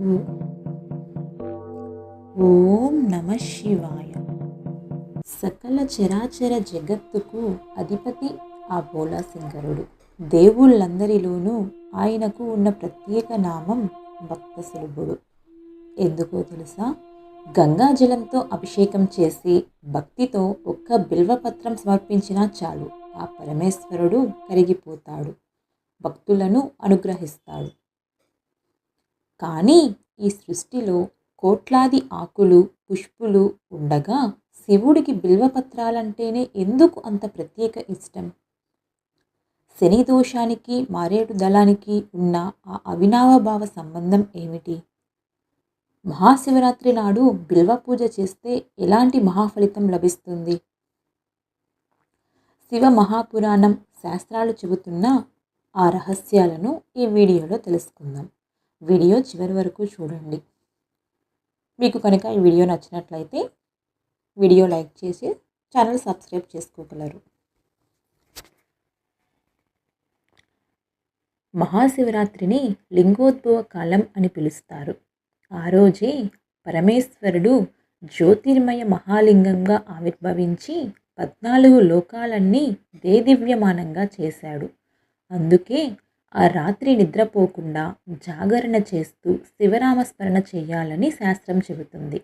ఓం నమ శివాయ. సకల చరాచర జగత్తుకు అధిపతి ఆ భోలాశంకరుడు దేవుళ్ళందరిలోనూ ఆయనకు ఉన్న ప్రత్యేక నామం భక్త సులభుడు ఎందుకో తెలుసా? గంగాజలంతో అభిషేకం చేసి భక్తితో ఒక్క బిల్వపత్రం సమర్పించినా చాలు. ఆ పరమేశ్వరుడు కరిగిపోతాడు. భక్తులను అనుగ్రహిస్తాడు. కానీ ఈ సృష్టిలో కోట్లాది ఆకులు పుష్పులు ఉండగా శివుడికి బిల్వపత్రాలంటేనే ఎందుకు అంత ప్రత్యేక ఇష్టం? శని దోషానికి మారేడు దళానికి ఉన్న ఆ అవినావభావ సంబంధం ఏమిటి? మహాశివరాత్రి నాడు బిల్వ పూజ చేస్తే ఎలాంటి మహాఫలితం లభిస్తుంది? శివ మహాపురాణం శాస్త్రాలు చెబుతున్న ఆ రహస్యాలను ఈ వీడియోలో తెలుసుకుందాం. వీడియో చివరి వరకు చూడండి. మీకు కనుక ఈ వీడియో నచ్చినట్లయితే వీడియో లైక్ చేసి ఛానల్ సబ్స్క్రైబ్ చేసుకోగలరు. మహాశివరాత్రిని లింగోద్భవ కాలం అని పిలుస్తారు. ఆ రోజే పరమేశ్వరుడు జ్యోతిర్మయ మహాలింగంగా ఆవిర్భవించి పద్నాలుగు లోకాలన్నీ దేదివ్యమానంగా చేశాడు. అందుకే ఆ రాత్రి నిద్రపోకుండా జాగరణ చేస్తూ శివరామస్మరణ చేయాలని శాస్త్రం చెబుతుంది.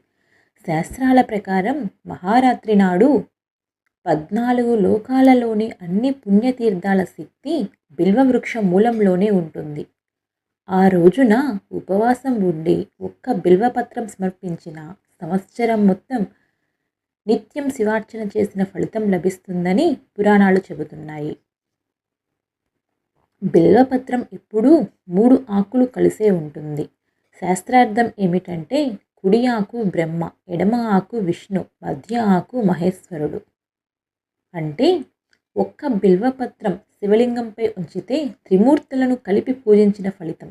శాస్త్రాల ప్రకారం మహారాత్రి నాడు పద్నాలుగు లోకాలలోని అన్ని పుణ్యతీర్థాల శక్తి బిల్వవృక్ష మూలంలోనే ఉంటుంది. ఆ రోజున ఉపవాసం ఉండి ఒక్క బిల్వపత్రం సమర్పించిన సంవత్సరం మొత్తం నిత్యం శివార్చన చేసిన ఫలితం లభిస్తుందని పురాణాలు చెబుతున్నాయి. బిల్వపత్రం ఎప్పుడూ మూడు ఆకులు కలిసే ఉంటుంది. శాస్త్రార్థం ఏమిటంటే కుడి ఆకు బ్రహ్మ ఎడమ ఆకు విష్ణు మధ్య ఆకు మహేశ్వరుడు. అంటే ఒక్క బిల్వపత్రం శివలింగంపై ఉంచితే త్రిమూర్తులను కలిపి పూజించిన ఫలితం.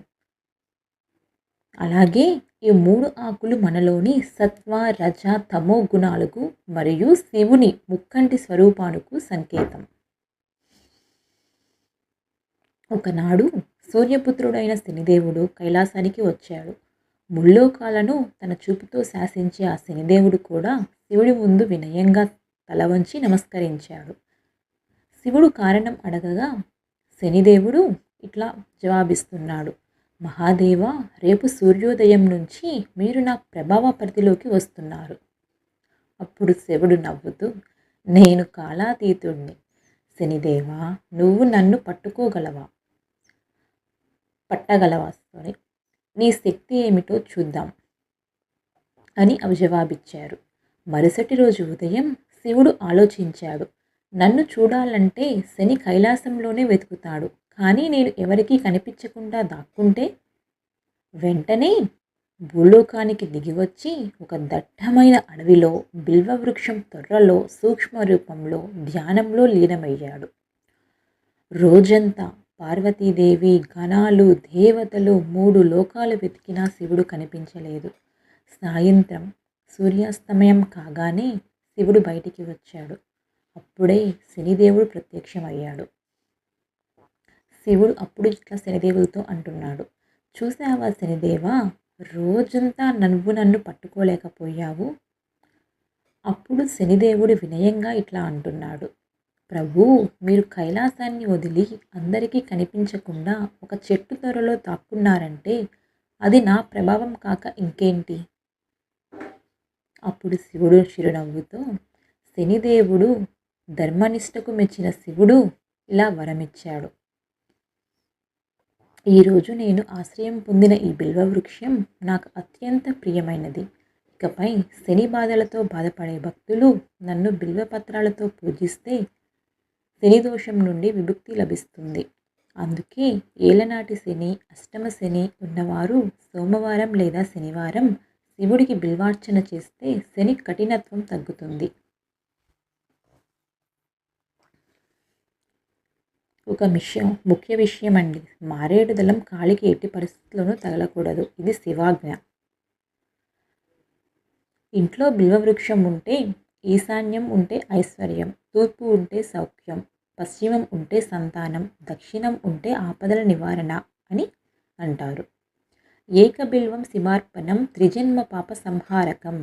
అలాగే ఈ మూడు ఆకులు మనలోని సత్వ రజ తమో గుణాలకు మరియు శివుని ముక్కంటి స్వరూపానికి సంకేతం. ఒకనాడు సూర్యపుత్రుడైన శనిదేవుడు కైలాసానికి వచ్చాడు. ముల్లోకాలను తన చూపుతో శాసించే ఆ శనిదేవుడు కూడా శివుడి ముందు వినయంగా తల వంచి నమస్కరించాడు. శివుడు కారణం అడగగా శనిదేవుడు ఇట్లా జవాబిస్తున్నాడు. మహాదేవ రేపు సూర్యోదయం నుంచి మీరు నా ప్రభావ పరిధిలోకి వస్తున్నారు. అప్పుడు శివుడు నవ్వుతూ నేను కాలాతీతుడిని శనిదేవా నువ్వు నన్ను పట్టుకోగలవా? పట్టగలవా సారీ? నీ శక్తి ఏమిటో చూద్దాం అని అవి జవాబిచ్చారు. మరుసటి రోజు ఉదయం శివుడు ఆలోచించాడు. నన్ను చూడాలంటే శని కైలాసంలోనే వెతుకుతాడు. కానీ నేను ఎవరికీ కనిపించకుండా దాక్కుంటే? వెంటనే భూలోకానికి దిగివచ్చి ఒక దట్టమైన అడవిలో బిల్వవృక్షం తొర్రలో సూక్ష్మ రూపంలో ధ్యానంలో లీనమయ్యాడు. రోజంతా పార్వతీదేవి గణాలు దేవతలు మూడు లోకాలు వెతికినా శివుడు కనిపించలేదు. సాయంత్రం సూర్యాస్తమయం కాగానే శివుడు బయటికి వచ్చాడు. అప్పుడే శనిదేవుడు ప్రత్యక్షమయ్యాడు. శివుడు అప్పుడు ఇట్లా శనిదేవులతో అంటున్నాడు. చూసావా శనిదేవా? రోజంతా నవ్వు నన్ను పట్టుకోలేకపోయావు. అప్పుడు శనిదేవుడు వినయంగా ఇట్లా అంటున్నాడు. ప్రభు మీరు కైలాసాన్ని వదిలి అందరికీ కనిపించకుండా ఒక చెట్టు త్వరలో దాక్కున్నారంటే అది నా ప్రభావం కాక ఇంకేంటి? అప్పుడు శివుడు చిరునవ్వుతో శనిదేవుడు ధర్మనిష్టకు మెచ్చిన శివుడు ఇలా వరమిచ్చాడు. ఈరోజు నేను ఆశ్రయం పొందిన ఈ బిల్వ వృక్షం నాకు అత్యంత ప్రియమైనది. ఇకపై శని బాధలతో బాధపడే భక్తులు నన్ను బిల్వపత్రాలతో పూజిస్తే శని దోషం నుండి విముక్తి లభిస్తుంది. అందుకే ఏలనాటి శని అష్టమ శని ఉన్నవారు సోమవారం లేదా శనివారం శివుడికి బిల్వార్చన చేస్తే శని కఠినత్వం తగ్గుతుంది. ఒక విషయం ముఖ్య విషయం అండి. మారేడు దళం కాలికి ఎట్టి పరిస్థితుల్లోనూ తగలకూడదు. ఇది శివాజ్ఞ. ఇంట్లో బిల్వవృక్షం ఉంటే ఈశాన్యం ఉంటే ఐశ్వర్యం తూర్పు ఉంటే సౌఖ్యం. పశ్చిమం ఉంటే సంతానం దక్షిణం ఉంటే ఆపదల నివారణ అని అంటారు. ఏకబిల్వం సిమార్పణం త్రిజన్మ పాప సంహారకం.